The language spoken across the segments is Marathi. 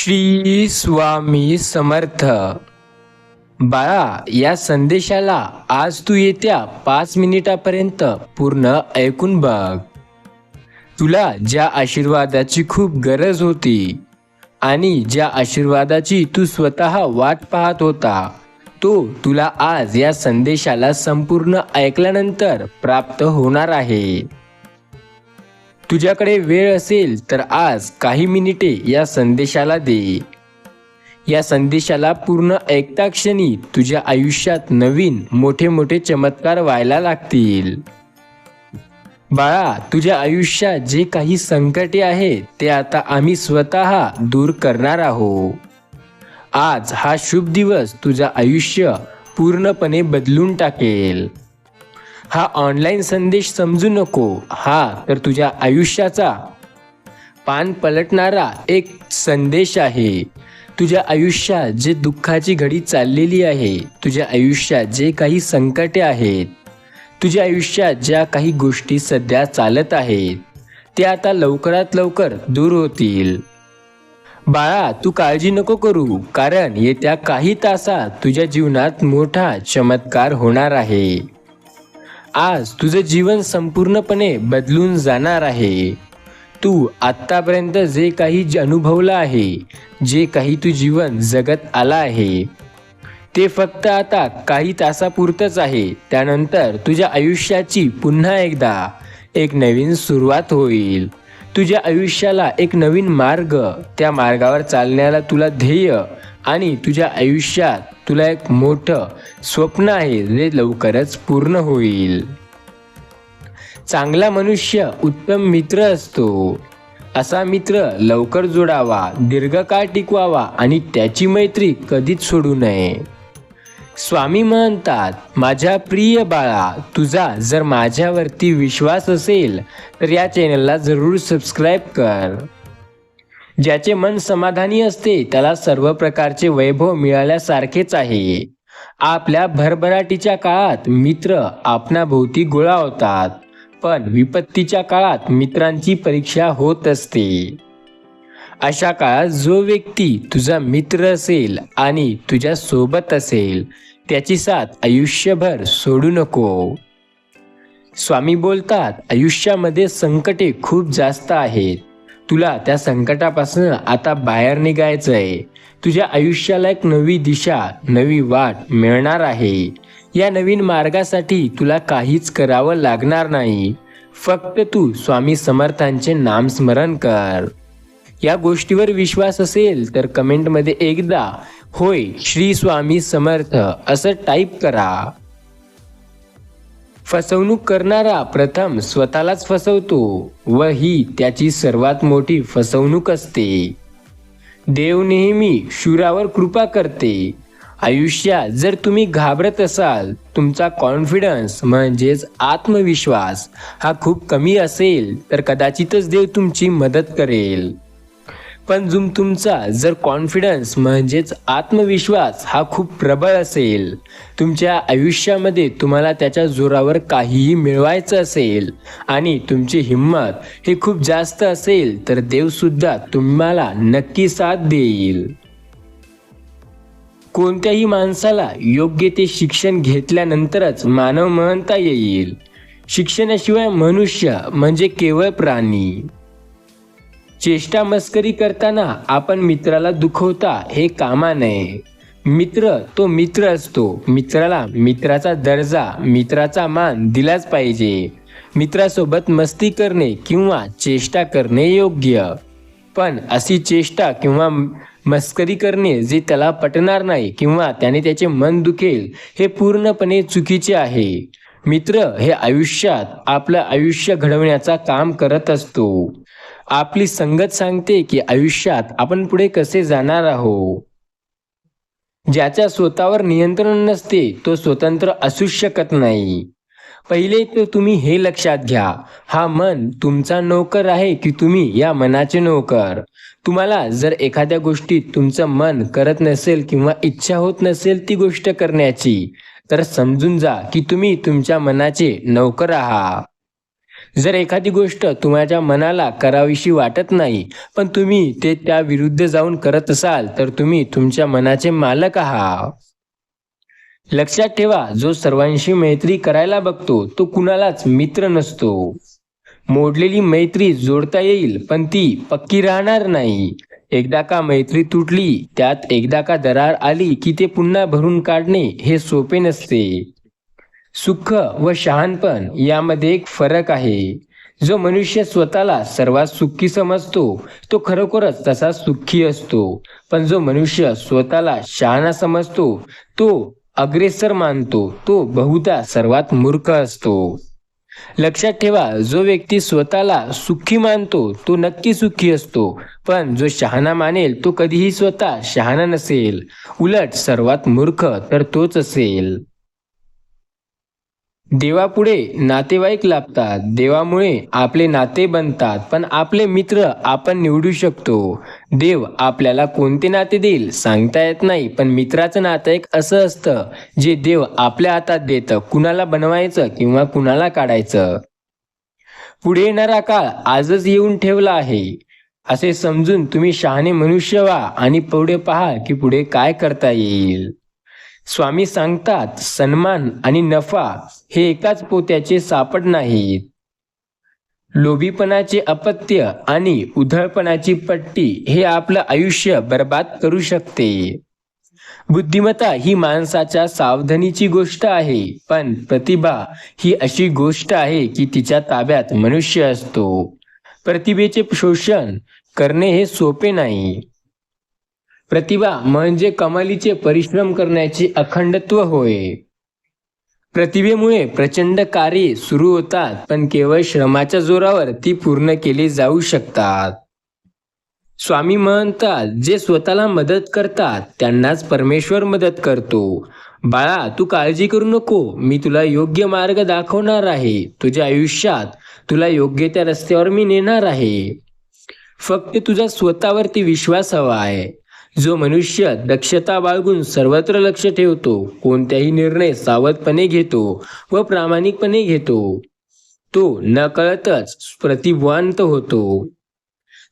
श्री स्वामी समर्थ. बाळा या संदेशाला आज तू येत्या पाच मिनिटापर्यंत पूर्ण ऐकून बघ. तुला ज्या आशीर्वादाची खूप गरज होती आणि ज्या आशीर्वादाची तू स्वतः वाट पाहत होता तो तुला आज या संदेशाला संपूर्ण ऐकल्यानंतर प्राप्त होणार आहे. तुझ्याकडे वेळ असेल तर आज काही मिनिटे या संदेशाला दे. या संदेशाला पूर्ण ऐकता क्षणी तुझ्या आयुष्यात नवीन मोठे मोठे चमत्कार व्हायला लागतील. बाळा तुझ्या आयुष्यात जे काही संकटे आहेत ते आता आम्ही स्वतः दूर करणार आहोत. आज हा शुभ दिवस तुझं आयुष्य पूर्णपणे बदलून टाकेल. हा ऑनलाईन संदेश समजू नको. हा तर तुझ्या आयुष्याचा. पान पलटणारा एक संदेश आहे. तुझ्या आयुष्यात जे दुःखाची घडी चाललेली आहे तुझ्या आयुष्यात जे काही संकटे आहेत तुझ्या आयुष्यात ज्या काही गोष्टी सध्या चालत आहेत ते आता लवकरात लवकर दूर होतील. बाळा तू काळजी नको करू कारण येत्या काही तासात तुझ्या जीवनात मोठा चमत्कार होणार आहे. आज तुझं जीवन संपूर्णपणे बदलून जाणार आहे. तू आत्तापर्यंत जे काही अनुभवलं आहे जे काही तू जीवन जगत आला आहे ते फक्त आता काही तासापुरतंच आहे. त्यानंतर तुझ्या आयुष्याची पुन्हा एकदा एक नवीन सुरुवात होईल. तुझ्या आयुष्याला एक नवीन मार्ग त्या मार्गावर चालण्याला तुला ध्येय आणि तुझ्या आयुष्यात तुला एक मोठं स्वप्न आहे जे लवकरच पूर्ण होईल. चांगला मनुष्य उत्तम मित्र असतो. असा मित्र लवकर जोडावा दीर्घकाळ टिकवावा आणि त्याची मैत्री कधीच सोडू नये. स्वामी म्हणतात माझ्या प्रिय बाळा तुझा जर माझ्यावरती विश्वास असेल तर या चॅनलला जरूर सबस्क्राईब कर. ज्याचे मन समाधानी असते त्याला सर्व प्रकारचे वैभव मिळाल्यासारखेच आहे. आपल्या भरभराटीच्या काळात मित्र आपणाभोवती गोळा होतात पण विपत्तीच्या काळात मित्रांची परीक्षा होत असते. अशा काळात जो व्यक्ती तुझा मित्र असेल आणि तुझ्या सोबत असेल त्याची साथ आयुष्यभर सोडू नको. स्वामी बोलतात आयुष्यामध्ये संकटे खूप जास्त आहेत. तुला त्या संकटापासून आता बाहेर निघायचं आहे तुझ्या आयुष्याला एक नवी दिशा नवी वाट मिळणार आहे. या नवीन मार्गासाठी तुला काहीच करावं लागणार नाही. फक्त तू स्वामी समर्थांचे नामस्मरण कर. या गोष्टीवर विश्वास असेल तर कमेंटमध्ये एकदा होय श्री स्वामी समर्थ असं टाईप करा. फसवणूक करणारा प्रथम स्वतःलाच फसवतो व ही त्याची सर्वात मोठी फसवणूक असते. देव नेहमी शुरावर कृपा करते. आयुष्यात जर तुम्ही घाबरत असाल तुमचा कॉन्फिडन्स म्हणजेच आत्मविश्वास हा खूप कमी असेल तर कदाचितच देव तुमची मदत करेल. पण जुम तुमचा जर कॉन्फिडन्स म्हणजेच आत्मविश्वास हा खूप प्रबळ असेल तुमच्या आयुष्यामध्ये तुम्हाला त्याच्या जोरावर काहीही मिळवायचं असेल आणि तुमची हिंमत हे खूप जास्त असेल तर देवसुद्धा तुम्हाला नक्की साथ देईल. कोणत्याही माणसाला योग्य ते शिक्षण घेतल्यानंतरच मानव म्हणता येईल. शिक्षणाशिवाय मनुष्य म्हणजे केवळ प्राणी. चेष्टा मस्करी करताना आपण मित्राला दुखवता हे कामा नये. मित्र तो मित्र असतो. मित्राला मित्राचा दर्जा मित्राचा मान दिलाच पाहिजे. मित्रासोबत मस्ती करणे किंवा चेष्टा करणे योग्य. पण अशी चेष्टा किंवा मस्करी करणे जे त्याला पटणार नाही किंवा त्याने त्याचे मन दुखेल हे पूर्णपणे चुकीचे आहे. मित्र हे आयुष्यात आपलं आयुष्य घडवण्याचा काम करत असतो. आपली संगत सांगते की आयुष्यात आपण पुढे कसे जाणार आहोत? ज्याच्या स्वतःवर नियंत्रण नसते तो स्वतंत्र असू शकत नाही. पहिले तर तुम्ही हे लक्षात घ्या हा मन तुमचा नोकर आहे की तुम्ही या मनाचे नोकर? तुम्हाला जर एखाद्या गोष्टीत तुमचं मन करत नसेल किंवा इच्छा होत नसेल ती गोष्ट करण्याची तर समजून जा की तुम्ही तुमच्या मनाचे नोकर आहात. जर एखादी गोष्ट तुम्हाला मनाला करावीशी वाटत नाही पण तुम्ही ते त्या विरुद्ध जाऊन करत असाल तर तुम्ही तुमच्या मनाचे मालक आहात. लक्षात ठेवा जो सर्वांशी मैत्री करायला बघतो तो कुणालाच मित्र नसतो. मोडलेली मैत्री जोडता येईल पण ती पक्की राहणार नाही. एकदा का मैत्री तुटली त्यात एकदा का दरार आली की ते पुन्हा भरून काढणे हे सोपे नसते. सुख व शहाणपण यामध्ये एक फरक आहे. जो मनुष्य स्वतःला सर्वात सुखी समजतो तो खरोखरच तसा सुखी असतो. पण जो मनुष्य स्वतःला शहाणा समजतो तो अग्रेसर मानतो तो बहुधा सर्वात मूर्ख असतो. लक्षात ठेवा जो व्यक्ती स्वतःला सुखी मानतो तो नक्की सुखी असतो. पण जो शहाणा मानेल तो कधीही स्वतः शहाणा नसेल. उलट सर्वात मूर्ख तर तोच असेल. देवापुढे नातेवाईक लाभतात. देवामुळे आपले नाते बनतात पण आपले मित्र आपण निवडू शकतो. देव आपल्याला कोणते नाते देईल सांगता येत नाही पण मित्राचं नातं एक असं असतं जे देव आपल्या हातात देतं. कुणाला बनवायचं किंवा कुणाला काढायचं? पुढे येणारा काळ आजच येऊन ठेवला आहे. असे समजून तुम्ही शहाणे मनुष्य व्हा आणि पुढे पहा की पुढे काय करता येईल. स्वामी सांगतात सन्मान आणि नफा हे एकाच पोत्याचे सापड नाहीत. लोभीपणाचे अपत्य आणि उधळपणाची पट्टी हे आपलं आयुष्य बर्बाद करू शकते. बुद्धिमत्ता ही माणसाच्या सावधानीची गोष्ट आहे पण प्रतिभा ही अशी गोष्ट आहे की तिच्या ताब्यात मनुष्य असतो. प्रतिभेचे शोषण करणे हे सोपे नाही. प्रतिभा म्हणजे कमालीचे परिश्रम करण्याचे अखंडत्व होय. प्रतिभेमुळे प्रचंड कार्ये सुरू होतात पण केवळ श्रमाच्या जोरावर ती पूर्ण केली जाऊ शकतात. स्वामी म्हणतात जे स्वतःला मदत करतात त्यांनाच परमेश्वर मदत करतो. बाळा तू काळजी करू नको मी तुला योग्य मार्ग दाखवणार आहे. तुझ्या आयुष्यात तुला योग्य त्या रस्त्यावर मी नेणार आहे. फक्त तुझा स्वतःवरती विश्वास हवा आहे. जो मनुष्य दक्षता बाळगून सर्वत्र लक्ष ठेवतो कोणत्याही निर्णय सावधपणे घेतो व प्रामाणिकपणे घेतो तो नकळतच प्रतिभांत होतो.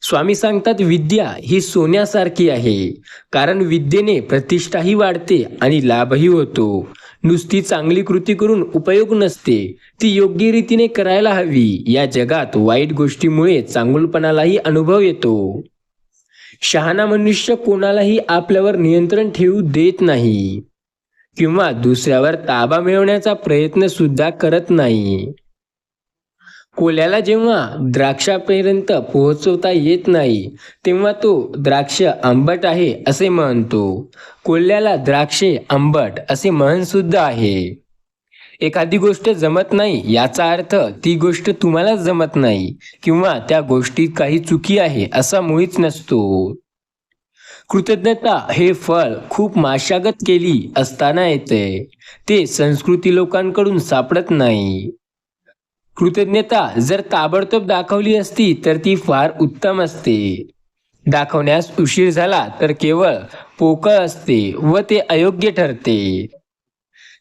स्वामी सांगतात विद्या ही सोन्यासारखी आहे कारण विद्येने प्रतिष्ठाही वाढते आणि लाभही होतो. नुसती चांगली कृती करून उपयोग नसते ती योग्य रीतीने करायला हवी. या जगात वाईट गोष्टीमुळे चांगुलपणालाही अनुभव येतो. शहाणा मनुष्य कोणालाही आपल्यावर नियंत्रण ठेवू देत नाही किंवा दुसऱ्यावर ताबा मिळवण्याचा प्रयत्न सुद्धा करत नाही. कोल्याला जेव्हा द्राक्षापर्यंत पोहोचवता येत नाही तेव्हा तो द्राक्ष आंबट आहे असे म्हणतो. कोल्याला द्राक्षे आंबट असे म्हण सुद्धा आहे. एखादी गोष्ट जमत नाही याचा अर्थ ती गोष्ट तुम्हालाच जमत नाही किंवा त्या गोष्टीत काही चुकी आहे असा मुळीच नसतो. कृतज्ञता हे फळ खूप मशागत केली असताना येते. ते संस्कृती लोकांकडून सापडत नाही. कृतज्ञता जर ताबडतोब दाखवली असती तर ती फार उत्तम असते. दाखवण्यास उशीर झाला तर केवळ पोकळ असते व ते अयोग्य ठरते.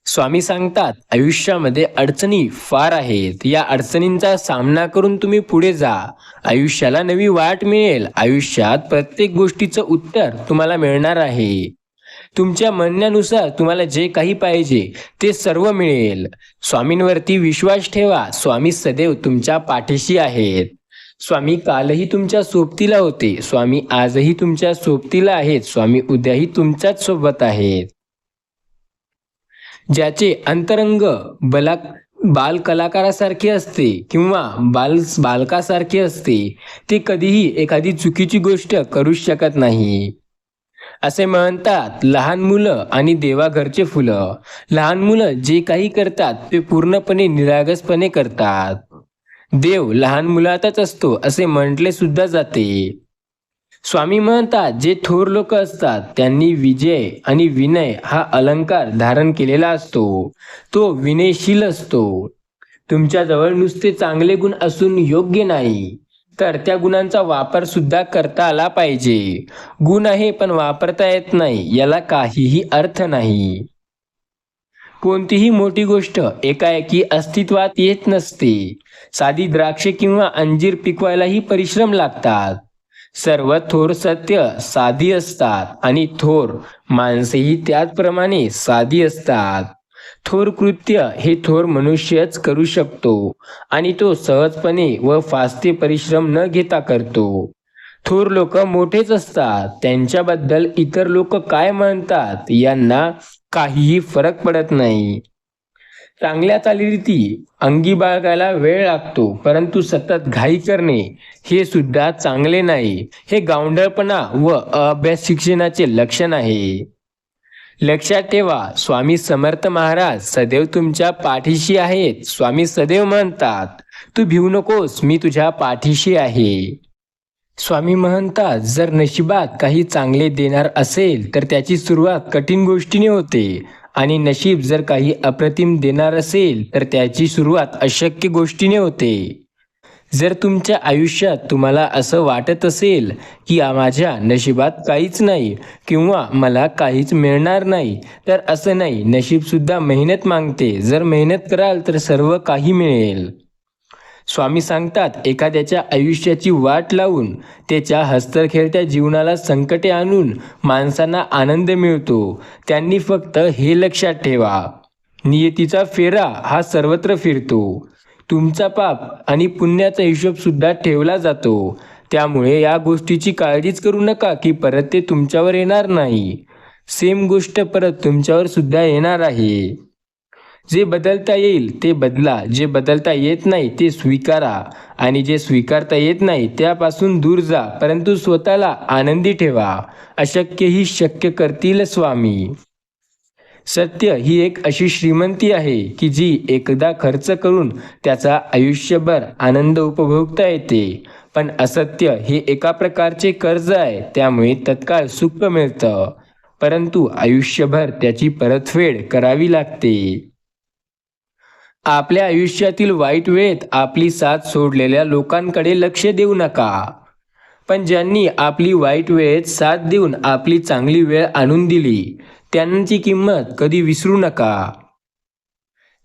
स्वामी सांगतात आयुष्यामध्ये अडचणी फार आहेत. या अडचणींचा सामना करून तुम्ही पुढे जा. आयुष्याला नवी वाट मिळेल. आयुष्यात प्रत्येक गोष्टीचं उत्तर तुम्हाला मिळणार आहे. तुमच्या म्हणण्यानुसार तुम्हाला जे काही पाहिजे ते सर्व मिळेल. स्वामींवरती विश्वास ठेवा. स्वामी सदैव तुमच्या पाठीशी आहेत. स्वामी कालही तुमच्या सोबतीला होते. स्वामी आजही तुमच्या सोबतीला आहेत. स्वामी उद्याही तुमच्याच सोबत आहेत. ज्याचे अंतरंग बला बाल कलाकारासारखे असते किंवा बाल बालकासारखे असते ते कधीही एखादी चुकीची गोष्ट करूच शकत नाही. असे म्हणतात लहान मुलं आणि देवाघरचे फुलं. लहान मुलं जे काही करतात ते पूर्णपणे निरागसपणे करतात. देव लहान मुलातच असतो असे म्हटले सुद्धा जाते. स्वामी म्हणतात जे थोर लोक असतात त्यांनी विजय आणि विनय हा अलंकार धारण केलेला असतो. तो विनयशील असतो. तुमच्याजवळ नुसते चांगले गुण असून योग्य नाही तर त्या गुणांचा वापर सुद्धा करता आला पाहिजे. गुण आहे पण वापरता येत नाही याला काहीही अर्थ नाही. कोणतीही मोठी गोष्ट एकाएकी अस्तित्वात येत नसते. साधी द्राक्षे किंवा अंजीर पिकवायलाही परिश्रम लागतात. सर्व थोर सत्य साधी असतात आणि थोर माणसेही त्याचप्रमाणे साधी असतात. थोर कृत्य हे थोर मनुष्यच करू शकतो आणि तो सहजपणे व फास्ते परिश्रम न घेता करतो. थोर लोक मोठेच असतात. त्यांच्याबद्दल इतर लोक काय म्हणतात? यांना काहीही फरक पडत नाही. चांगल्या चालीरीती अंगी बाळगायला वेळ लागतो परंतु सतत घाई करणे हे सुद्धा चांगले नाही. हे गावंढळपणा व अभ्यास शिक्षणाचे लक्षण आहे. लक्षात ठेवा स्वामी समर्थ महाराज सदैव तुमच्या पाठीशी आहेत स्वामी सदैव म्हणतात तू भिवू नकोस मी तुझ्या पाठीशी आहे. स्वामी म्हणतात जर नशिबात काही चांगले देणार असेल तर त्याची सुरुवात कठीण गोष्टीने होते. आणि नशीब जर काही अप्रतिम देणार असेल तर त्याची सुरुवात अशक्य गोष्टीने होते. जर तुमच्या आयुष्यात तुम्हाला असं वाटत असेल की माझ्या नशिबात काहीच नाही किंवा मला काहीच मिळणार नाही तर असं नाही. नशीबसुद्धा मेहनत मागते. जर मेहनत कराल तर सर्व काही मिळेल. स्वामी सांगतात एखाद्याच्या आयुष्याची वाट लावून त्याच्या हस्तखेळत्या जीवनाला संकटे आणून माणसांना आनंद मिळतो. त्यांनी फक्त हे लक्षात ठेवा. नियतीचा फेरा हा सर्वत्र फिरतो. तुमचा पाप आणि पुण्याचा हिशोबसुद्धा ठेवला जातो. त्यामुळे या गोष्टीची काळजीच करू नका की परत ते तुमच्यावर येणार नाही. सेम गोष्ट परत तुमच्यावर सुद्धा येणार आहे. जे बदलता येईल ते बदला. जे बदलता येत नाही ते स्वीकारा. आणि जे स्वीकारता येत नाही त्यापासून दूर जा. परंतु स्वतःला आनंदी ठेवा. अशक्यही शक्य करतील स्वामी. सत्य ही एक अशी श्रीमंती आहे की जी एकदा खर्च करून त्याचा आयुष्यभर आनंद उपभोगता येते. पण असत्य हे एका प्रकारचे कर्ज आहे त्यामुळे तत्काळ सुख मिळतं. परंतु आयुष्यभर त्याची परतफेड करावी लागते. आपल्या आयुष्यातील वाईट वेळेत आपली साथ सोडलेल्या लोकांकडे लक्ष देऊ नका. पण ज्यांनी आपली वाईट वेळेत साथ देऊन आपली चांगली वेळ आणून दिली त्यांची किंमत कधी विसरू नका.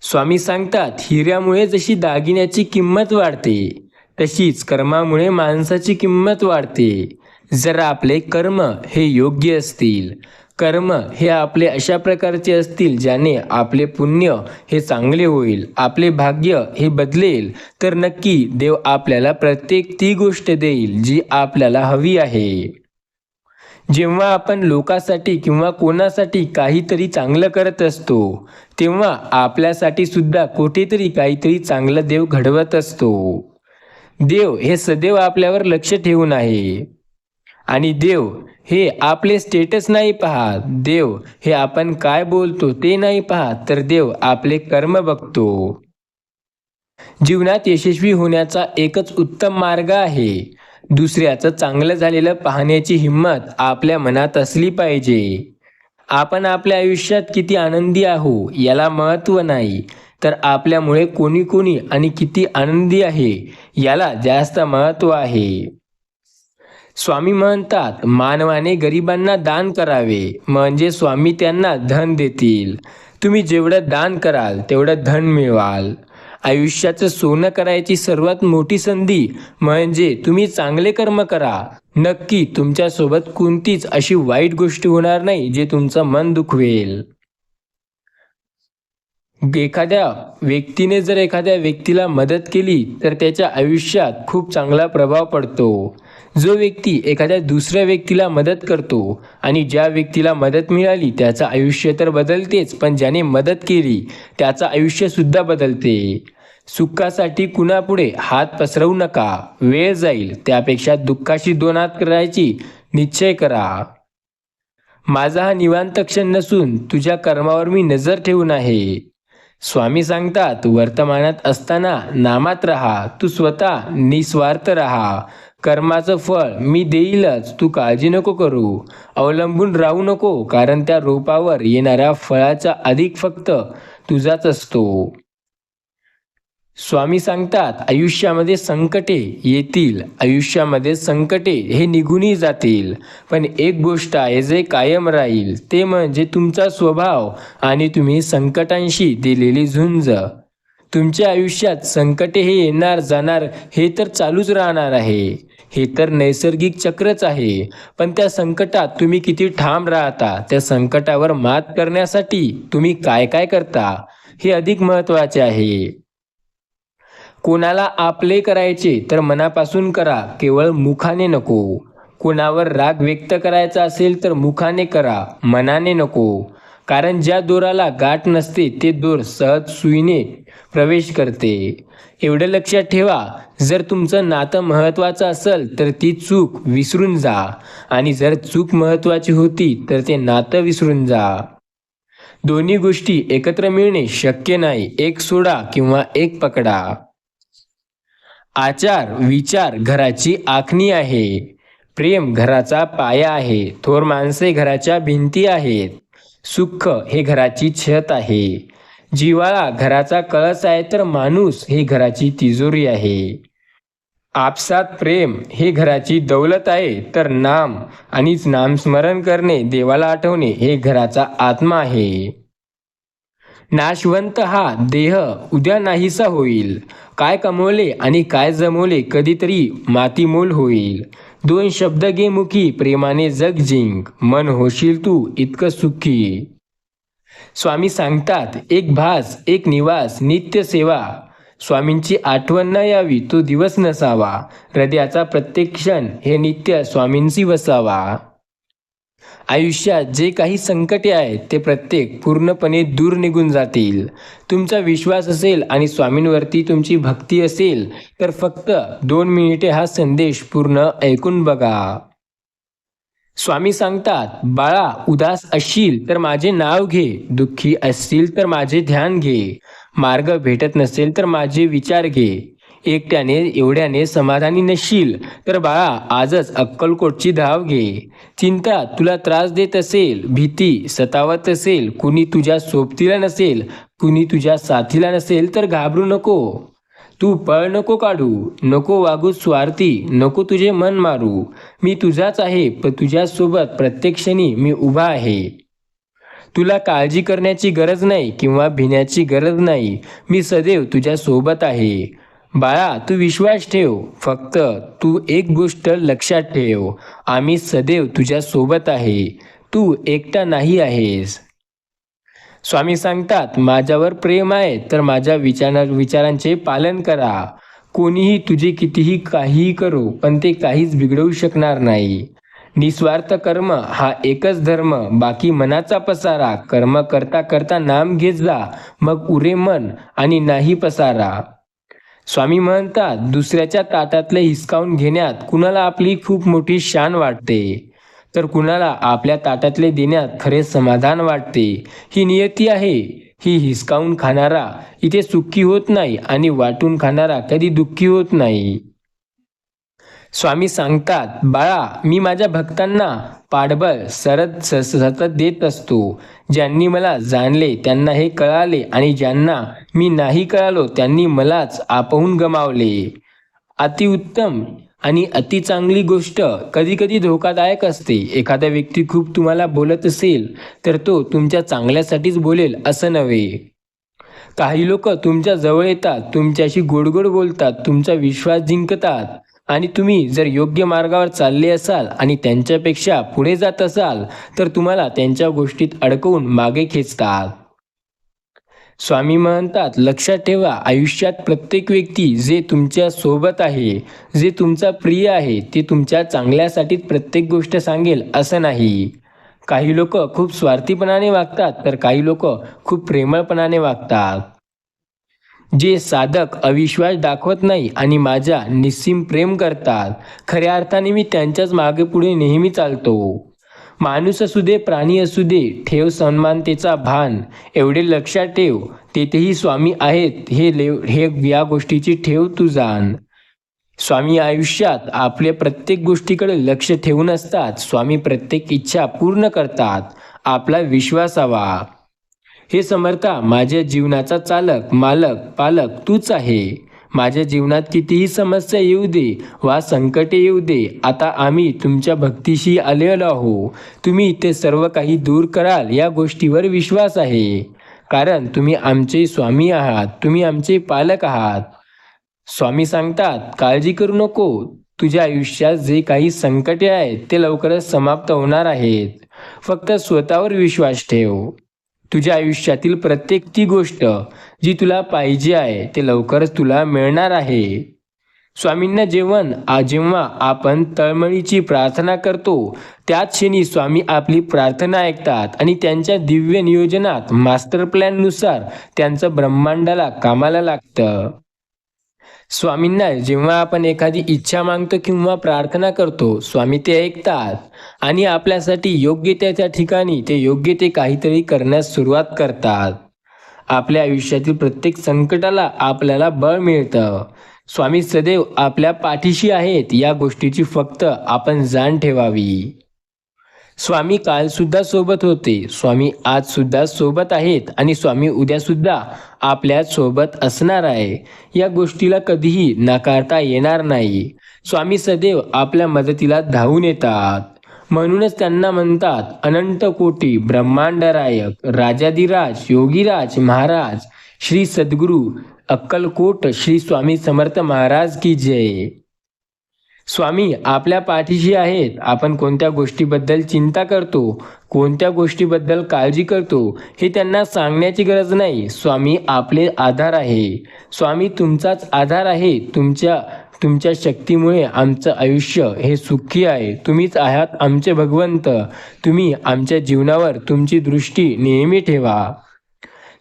स्वामी सांगतात हिऱ्यामुळे जशी दागिन्याची किंमत वाढते तशीच कर्मामुळे माणसाची किंमत वाढते. जर आपले कर्म हे योग्य असतील कर्म हे आपले अशा प्रकारचे असतील ज्याने आपले पुण्य हे चांगले होईल आपले भाग्य हे बदलेल. तर नक्की देव आपल्याला प्रत्येक ती गोष्ट देईल जी आपल्याला हवी आहे. जेव्हा आपण लोकांसाठी किंवा कोणासाठी काहीतरी चांगलं करत असतो तेव्हा आपल्यासाठी सुद्धा कुठेतरी काहीतरी चांगलं देव घडवत असतो. देव हे सदैव आपल्यावर लक्ष ठेवून आहे. आणि देव हे आपले स्टेटस नाही पहा देव हे आपण काय बोलतो ते नाही पाहत तर देव आपले कर्म बघतो. जीवनात यशस्वी होण्याचा एकच उत्तम मार्ग आहे. दुसऱ्याचं चांगलं झालेलं पाहण्याची हिंमत आपल्या मनात असली पाहिजे. आपण आपल्या आयुष्यात किती आनंदी आहो याला महत्त्व नाही. तर आपल्यामुळे कोणी कोणी आणि किती आनंदी आहे याला जास्त महत्त्व आहे. स्वामी म्हणतात मानवाने गरिबांना दान करावे म्हणजे स्वामी त्यांना धन देतील. तुम्ही जेवढं दान कराल तेवढं धन मिळवाल. आयुष्याचं सोनं करायची सर्वात मोठी संधी म्हणजे तुम्ही चांगले कर्म करा. नक्की तुमच्यासोबत कोणतीच अशी वाईट गोष्ट होणार नाही जे तुमचं मन दुखवेल. एखाद्या व्यक्तीने जर एखाद्या व्यक्तीला मदत केली तर त्याच्या आयुष्यात खूप चांगला प्रभाव पडतो. जो व्यक्ती एखाद्या दुसऱ्या व्यक्तीला मदत करतो आणि ज्या व्यक्तीला मदत मिळाली त्याचं आयुष्य तर बदलतेच पण ज्याने मदत केली त्याचं आयुष्यसुद्धा बदलते. सुखासाठी कुणापुढे हात पसरवू नका. वेळ जाईल त्यापेक्षा दुःखाशी दोन हात करायची निश्चय करा. माझा हा निवांत क्षण नसून तुझ्या कर्मावर मी नजर ठेवून आहे. स्वामी सांगतात वर्तमानात असताना नामात राहा तू स्वतः निस्वार्थ राहा. कर्माचं फळ मी देईलच. तू काळजी नको करू. अवलंबून राहू नको कारण त्या रोपावर येणाऱ्या फळाचा अधिक फक्त तुझाच असतो. स्वामी सांगतात आयुष्यामध्ये संकटे येतील. आयुष्यामध्ये संकटे हे निघूनही जातील. पण एक गोष्ट आहे जे कायम राहील ते म्हणजे तुमचा स्वभाव आणि तुम्ही संकटांशी दिलेली झुंज. तुमच्या आयुष्यात संकटे हे येणार जाणार हे तर चालूच राहणार आहे. हे तर नैसर्गिक चक्रच आहे. पण त्या संकटात तुम्ही किती ठाम राहता त्या संकटावर मात करण्यासाठी तुम्ही काय काय करता हे अधिक महत्त्वाचे आहे. कोणाला आपले करायचे तर मनापासून करा केवळ मुखाने नको. कोणावर राग व्यक्त करायचा असेल तर मुखाने करा मनाने नको. कारण ज्या दोराला गाठ नसते ते दोर सहज सुईने प्रवेश करते. एवढं लक्षात ठेवा जर तुमचं नातं महत्त्वाचं असेल तर ती चूक विसरून जा. आणि जर चूक महत्त्वाची होती तर ते नातं विसरून जा. दोन्ही गोष्टी एकत्र मिळणे शक्य नाही. एक सोडा किंवा एक पकडा. आचार विचार घराची आखणी आहे. प्रेम घराचा पाया आहे. थोर माणसे घराच्या भिंती आहेत. सुख हे घराची छत आहे. जिवाळा घराचा कळस आहे तर माणूस हे घराची तिजोरी आहे. आपसात प्रेम हे घराची दौलत आहे तर नाम आणि नामस्मरण करणे देवाला आठवणे हे घराचा आत्मा आहे. नाशवंत हा देह उद्या नाहीसा होईल. काय कमवले आणि काय जमवले कधीतरी मातीमोल होईल. दोन शब्द घे मुखी प्रेमाने जग जिंक मन होशील तू इतकं सुखी. स्वामी सांगतात एक भास एक निवास नित्य सेवा. स्वामींची आठवण न यावी तो दिवस नसावा. हृदयाचा प्रत्येक क्षण हे नित्य स्वामींची वसावा. आयुष्यात जे काही संकटे आहेत ते प्रत्येक पूर्णपणे दूर निघून जातील. तुमचा विश्वास असेल आणि स्वामींवरती तुमची भक्ती असेल तर फक्त दोन मिनिटे हा संदेश पूर्ण ऐकून बघा. स्वामी सांगतात बाळा उदास असशील तर माझे नाव घे दुःखी असतील तर माझे ध्यान घे. मार्ग भेटत नसेल तर माझे विचार घे. एकट्याने एवढ्याने समाधानी नसशील तर बाळा आजच अक्कलकोटची धाव घे. चिंता तुला त्रास देत असेल. भीती सतावत असेल. कुणी तुझ्या सोबतीला नसेल. कुणी तुझ्या साथीला नसेल तर घाबरू नको. तू पळ नको काढू. नको वागू स्वार्थी. नको तुझे मन मारू. मी तुझाच आहे पण तुझ्यासोबत प्रत्येक क्षणी मी उभा आहे. तुला काळजी करण्याची गरज नाही किंवा भिण्याची गरज नाही. मी सदैव तुझ्यासोबत आहे. बाळा तू विश्वास ठेव. फक्त तू एक गोष्ट लक्षात ठेव. आम्ही सदैव तुझ्या सोबत आहे. तू एकटा नाही आहेस. स्वामी सांगतात माझ्यावर प्रेम आहे तर माझ्या विचार विचारांचे पालन करा. कोणीही तुझे कितीही काहीही करू पण ते काहीच बिघडवू शकणार नाही. निस्वार्थ कर्म हा एकच धर्म. बाकी मनाचा पसारा कर्म करता करता नाम घेत जा. मग उरे मन आणि नाही पसारा. स्वामी म्हणतात दुसऱ्याच्या ताटातले हिसकावून घेण्यात कुणाला आपली खूप मोठी शान वाटते? तर कुणाला आपल्या ताटातले देण्यात खरे समाधान वाटते? ही नियती आहे. ही हिसकावून खाणारा इथे सुखी होत नाही आणि वाटून खाणारा कधी दुःखी होत नाही. स्वामी सांगतात बाळा मी माझ्या भक्तांना पाठबळ सरत सतत देत असतो. ज्यांनी मला जाणले त्यांना हे कळाले आणि ज्यांना मी नाही कळालो त्यांनी मलाच आपहून गमावले. अतिउत्तम आणि अति चांगली गोष्ट कधी कधी धोकादायक असते. एखादा व्यक्ती खूप तुम्हाला बोलत असेल तर तो तुमच्या चांगल्यासाठीच बोलेल असं नव्हे. काही लोक तुमच्या जवळ येतात तुमच्याशी गोडगोड बोलतात तुमचा विश्वास जिंकतात. आणि तुम्ही जर योग्य मार्गावर चालले असाल आणि त्यांच्यापेक्षा पुढे जात असाल तर तुम्हाला त्यांच्या गोष्टीत अडकवून मागे खेचतात. स्वामी म्हणतात लक्षात ठेवा आयुष्यात प्रत्येक व्यक्ती जे तुमच्यासोबत आहे जे तुमचा प्रिय आहे ते तुमच्या चांगल्यासाठीच प्रत्येक गोष्ट सांगेल असं नाही. काही लोक खूप स्वार्थीपणाने वागतात तर काही लोक खूप प्रेमळपणाने वागतात. जे साधक अविश्वास दाखवत नाही आणि माझ्या निस्सीम प्रेम करतात खऱ्या अर्थाने मी त्यांच्याच मागे पुढे नेहमी चालतो. माणूस असू दे प्राणी असू दे ठेव सन्मानतेचा भान एवढे लक्षात ठेव तेथेही स्वामी आहेत हे लेव हे या गोष्टीची ठेव तू जाण. स्वामी आयुष्यात आपल्या प्रत्येक गोष्टीकडे लक्ष ठेवून असतात स्वामी प्रत्येक इच्छा पूर्ण करतात आपला विश्वास हवा. हे समर्था माझ्या जीवनाचा चालक मालक पालक तूच आहे. माझ्या जीवनात कितीही समस्या येऊ दे वा संकटे येऊ दे आता आम्ही तुमच्या भक्तीशी आलेलो आहो. तुम्ही ते सर्व काही दूर कराल या गोष्टीवर विश्वास आहे. कारण तुम्ही आमचे स्वामी आहात तुम्ही आमचे पालक आहात. स्वामी सांगतात काळजी करू नको. तुझ्या आयुष्यात जे काही संकटे आहेत ते लवकरच समाप्त होणार आहेत. फक्त स्वतःवर विश्वास ठेव. तुझ्या आयुष्यातील प्रत्येक ती गोष्ट जी तुला पाहिजे आहे ते लवकरच तुला मिळणार आहे. स्वामींना जेवण जेव्हा आपण तळमळीची प्रार्थना करतो त्याच क्षणी स्वामी आपली प्रार्थना ऐकतात आणि त्यांच्या दिव्य नियोजनात मास्टर प्लॅननुसार त्यांचं ब्रह्मांडाला कामाला लागतं. स्वामींना जेव्हा आपण एखादी इच्छा मागतो किंवा प्रार्थना करतो स्वामी ते ऐकतात. आणि आपल्यासाठी योग्य त्या ठिकाणी ते योग्य ते काहीतरी करण्यास सुरुवात करतात. आपल्या आयुष्यातील प्रत्येक संकटाला आपल्याला बळ मिळतं. स्वामी सदैव आपल्या पाठीशी आहेत या गोष्टीची फक्त आपण जाण ठेवावी. स्वामी काल सुद्धा सोबत होते. स्वामी आज सुद्धा सोबत आहेत आणि स्वामी उद्या सुद्धा आपल्यासोबत असणार आहे. या गोष्टीला कधीही नाकारता येणार नाही. स्वामी सदैव आपल्या मदतीला धावून येतात. म्हणूनच त्यांना म्हणतात अनंत कोटी ब्रह्मांडरायक राजाधिराज योगीराज महाराज श्री सद्गुरू अक्कलकोट श्री स्वामी समर्थ महाराज की जय. स्वामी आपल्या पाठीशी आहेत आपण कोणत्या गोष्टीबद्दल चिंता करतो कोणत्या गोष्टीबद्दल काळजी करतो हे त्यांना सांगण्याची गरज नाही. स्वामी आपले आधार आहे. स्वामी तुमचाच आधार आहे. तुमच्या तुमच्या शक्तीमुळे आमचं आयुष्य हे सुखी आहे. तुम्हीच आहात आमचे भगवंत. तुम्ही आमच्या जीवनावर तुमची दृष्टी नेहमी ठेवा.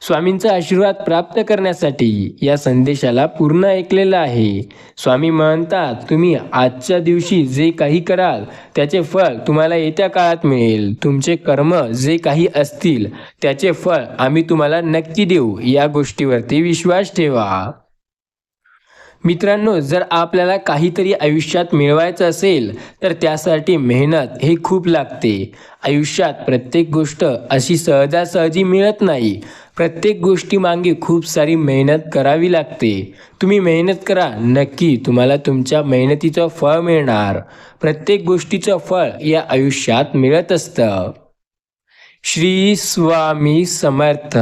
स्वामींचा आशीर्वाद प्राप्त करण्यासाठी या संदेशाला पूर्ण ऐकलेलं आहे. स्वामी म्हणतात तुम्ही आजच्या दिवशी जे काही कराल त्याचे फळ तुम्हाला येत्या काळात मिळेल. तुमचे कर्म जे काही असतील त्याचे फळ आम्ही तुम्हाला नक्की देऊ. या गोष्टीवरती विश्वास ठेवा. मित्रांनो जर आपल्याला काहीतरी आयुष्यात मिळवायचं असेल तर त्यासाठी मेहनत हे खूप लागते. आयुष्यात प्रत्येक गोष्ट अशी सहजासहजी मिळत नाही. प्रत्येक गोष्टी मागे खूप सारी मेहनत करावी लागते. तुम्ही मेहनत करा नक्की तुम्हाला तुमच्या मेहनतीचं फळ मिळणार. प्रत्येक गोष्टीचं फळ या आयुष्यात मिळत असतं. श्री स्वामी समर्थ.